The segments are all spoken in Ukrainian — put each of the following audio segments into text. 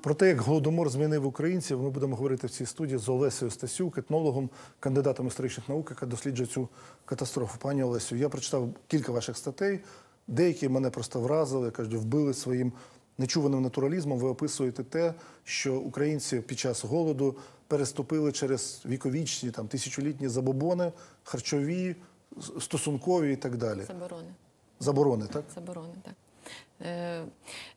Про те, як голодомор змінив українців, ми будемо говорити в цій студії з Олесею Стасюк, етнологом, кандидатом історичних наук, яка досліджує цю катастрофу. Пані Олесю, я прочитав кілька ваших статей. Деякі мене просто вразили, кажуть, вбили своїм нечуваним натуралізмом. Ви описуєте те, що українці під час голоду переступили через віковічні там тисячолітні забобони, харчові, стосункові і так далі. Заборони. Заборони, так? Заборони, так. Е,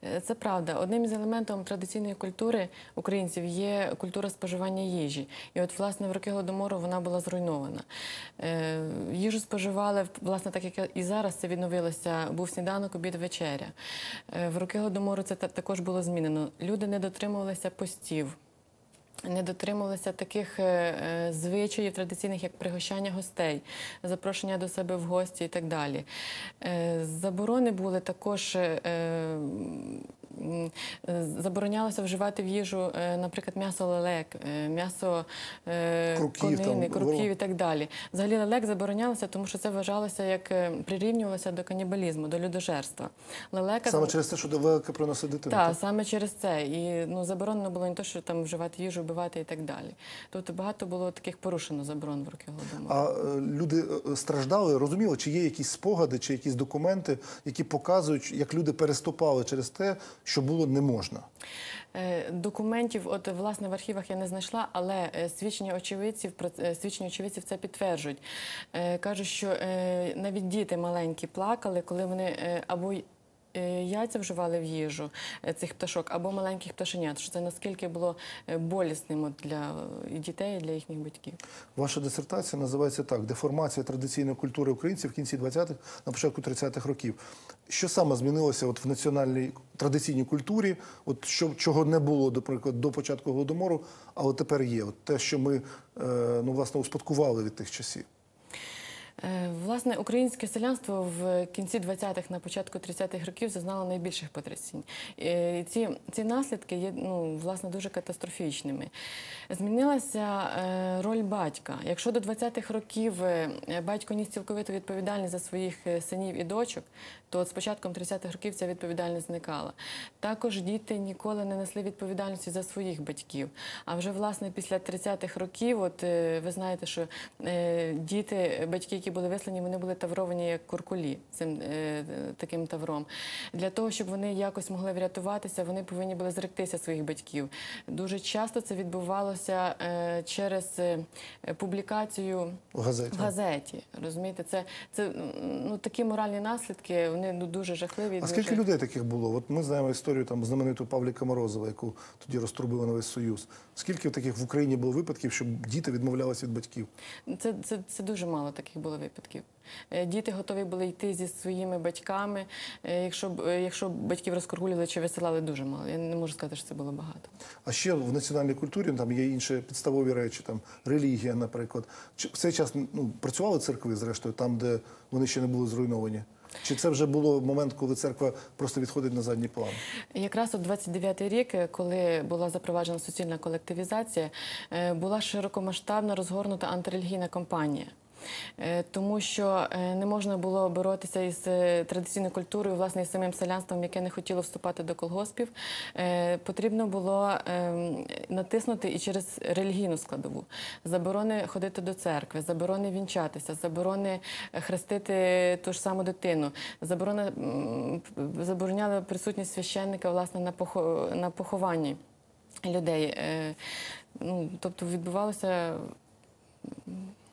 е, Це правда. Одним із елементів традиційної культури українців є культура споживання їжі. І от, власне, в роки Голодомору вона була зруйнована. Е, Їжу споживали, власне, так як і зараз це відновилося, був сніданок, обід, вечеря. В роки Голодомору це також було змінено. Люди не дотримувалися постів. Не дотримувалися таких е, е, звичаїв традиційних, як пригощання гостей, запрошення до себе в гості і так далі. Е, Заборони були також. Е, Заборонялося вживати в їжу, е, наприклад, м'ясо лелек, е, м'ясо конини, круків і так далі. Взагалі лелек заборонялося, тому що це вважалося як прирівнювалося до канібалізму, до людожерства. Лелека Саме через те, що велика приносить дитину. так, саме через це. І ну, заборонено було не те, що там вживати їжу, вбивати і так далі. Тобто багато було таких порушено заборон в роки голодомору. А люди страждали, розуміли, чи є якісь спогади, чи якісь документи, які показують, як люди переступали через те, що було не можна. Е, Документів, от власне в архівах я не знайшла, але е, свідчення очевидців е, свідчення очевидців це підтверджують. Кажуть, що навіть діти маленькі плакали, коли вони або Яйця вживали в їжу е, цих пташок або маленьких пташенят. Що це наскільки було е, болісним для е, дітей, і для їхніх батьків. Ваша дисертація називається так: деформація традиційної культури українців в кінці 20-х, на початку 30-х років. Що саме змінилося в національній традиційній культурі? От що чого не було, наприклад, до початку голодомору, але тепер є. От те, що ми е, ну власне успадкували від тих часів. Е, Власне, українське селянство в кінці 20-х, на початку 30-х років зазнало найбільших потрясінь. Е, ці, ці наслідки є ну, власне дуже катастрофічними. Змінилася е, роль батька. Якщо до 20-х років батько ніс цілковиту відповідальність за своїх синів і дочок, то от з початком 30-х років ця відповідальність зникала. Також діти ніколи не несли відповідальності за своїх батьків. А вже власне після 30-х років, от ви знаєте, що діти, батьки, які були вислані, вони були тавровані як куркулі цим е, таким тавром. Для того, щоб вони якось могли врятуватися, вони повинні були зректися своїх батьків. Дуже часто це відбувалося е, через е, публікацію В газеті. в газеті. Розумієте, це, це ну такі моральні наслідки, вони ну, дуже жахливі. А дуже... скільки людей таких було? От ми знаємо історію там знамениту Павліка Морозова, яку тоді розтрубили на весь союз. Скільки таких в Україні було випадків, щоб діти відмовлялися від батьків? Це, це, це дуже мало таких було випадків. Е, Діти готові були йти зі своїми батьками. Е, Якщо, е, якщо батьків розкоргулювали чи висилали, дуже мало. Я не можу сказати, що це було багато. А ще в національній культурі там є інші підставові речі, там релігія, наприклад. Чи в цей час ну працювали церкви, зрештою, там, де вони ще не були зруйновані? Чи це вже було момент, коли церква просто відходить на задній план? Якраз от 29-й рік, коли була запроваджена суцільна колективізація, була широкомасштабна розгорнута антирелігійна кампанія. Е, Тому що е, не можна було боротися із е, традиційною культурою, власне, із самим селянством, яке не хотіло вступати до колгоспів. Потрібно було ем, натиснути і через релігійну складову. Заборони ходити до церкви, заборони вінчатися, заборони хрестити ту ж саму дитину, заборона м, забороняли присутність священника власне на на похованні людей. Ну, тобто відбувалося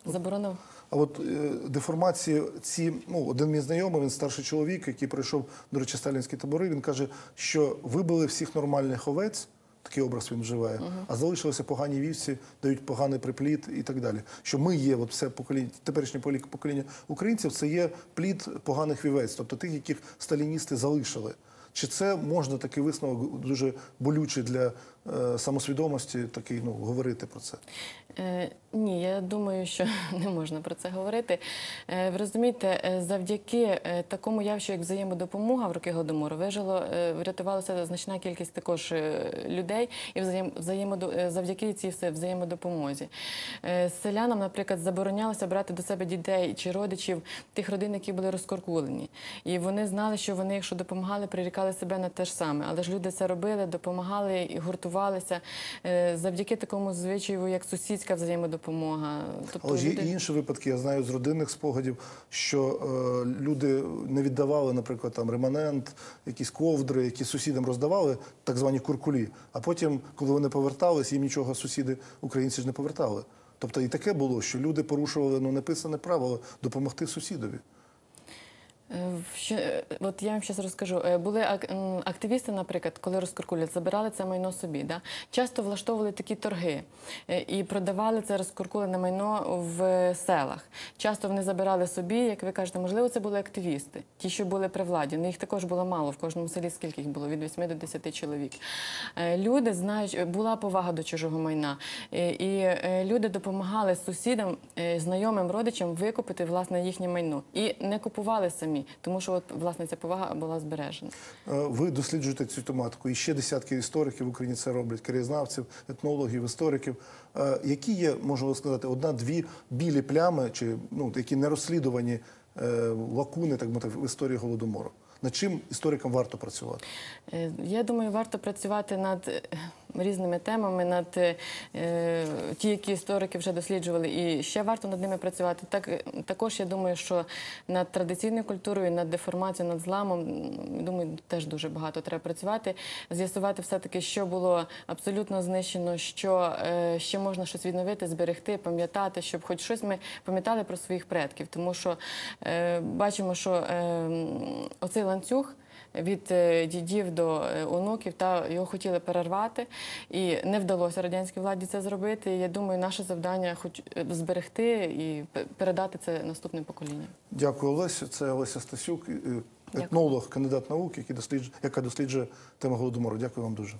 заборона. А от е, деформації, ці ну один мій знайомий, він старший чоловік, який пройшов, до речі, сталінські табори. Він каже, що вибили всіх нормальних овець. Такий образ він вживає, а залишилися погані вівці, дають поганий приплід і так далі. Що ми є, от все покоління, теперішнє покоління українців, це є плід поганих вівець, тобто тих, яких сталіністи залишили. Чи це можна такий висновок дуже болючий для самосвідомості, такий ну говорити про це? Е, ні, я думаю, що не можна про це говорити. Е, ви розумієте, е, завдяки е, такому явищу, як взаємодопомога в роки Голодомору, вижило, е, врятувалася значна кількість також е, людей, і взаєм, взаємодо, е, завдяки цій все взаємодопомозі. Е, селянам, наприклад, заборонялося брати до себе дітей чи родичів тих родин, які були розкоркулені. І вони знали, що вони, якщо допомагали, прирікали себе на те ж саме. Але ж люди це робили, допомагали і гуртувалися е, завдяки такому звичаю, як сусідська взаємодопомога. Тобто Але ж є люди- інші випадки. Я знаю з родинних спогадів, що е, люди не віддавали, наприклад, там реманент, якісь ковдри, які сусідам роздавали, так звані куркулі. А потім, коли вони повертались, їм нічого сусіди українці ж не повертали. Тобто і таке було, що люди порушували ну неписане правило допомогти сусідові. Що, е, от я вам зараз розкажу. Е, Були активісти, наприклад, коли розкуркулять, забирали це майно собі. Да? Часто влаштовували такі торги е, і продавали це розкуркулене майно в селах. Часто вони забирали собі, як ви кажете, можливо, це були активісти, ті, що були при владі. Ну, їх також було мало в кожному селі. Скільки їх було? Від 8 до 10 чоловік. Люди знають, була повага до чужого майна, і люди допомагали сусідам, знайомим, родичам викупити власне їхнє майно і не купували самі, тому що от власне ця повага була збережена. Е, Ви досліджуєте цю тематику, і ще десятки істориків в Україні це роблять, краєзнавців, етнологів, істориків. Е, Які є, можна сказати, одна-дві білі плями, чи ну які не розслідувані е, лакуни, так мовити, в історії голодомору? Над чим історикам варто працювати? Я думаю, варто працювати над різними темами, над е, ті, які історики вже досліджували, і ще варто над ними працювати. Так е, також я думаю, що над традиційною культурою, над деформацією, над зламом, думаю, теж дуже багато треба працювати, з'ясувати все таки, що було абсолютно знищено, що е, ще можна щось відновити, зберегти, пам'ятати, щоб хоч щось ми пам'ятали про своїх предків, тому що бачимо, що оцей ланцюг від е, дідів до е, онуків, та його хотіли перервати, і не вдалося радянській владі це зробити. І я думаю, наше завдання хоч е, зберегти і передати це наступним поколінням. Дякую, Олесю. Це Олеся Стасюк, етнолог, кандидат наук, який досліджує, яка досліджує тему голодомору. Дякую вам дуже.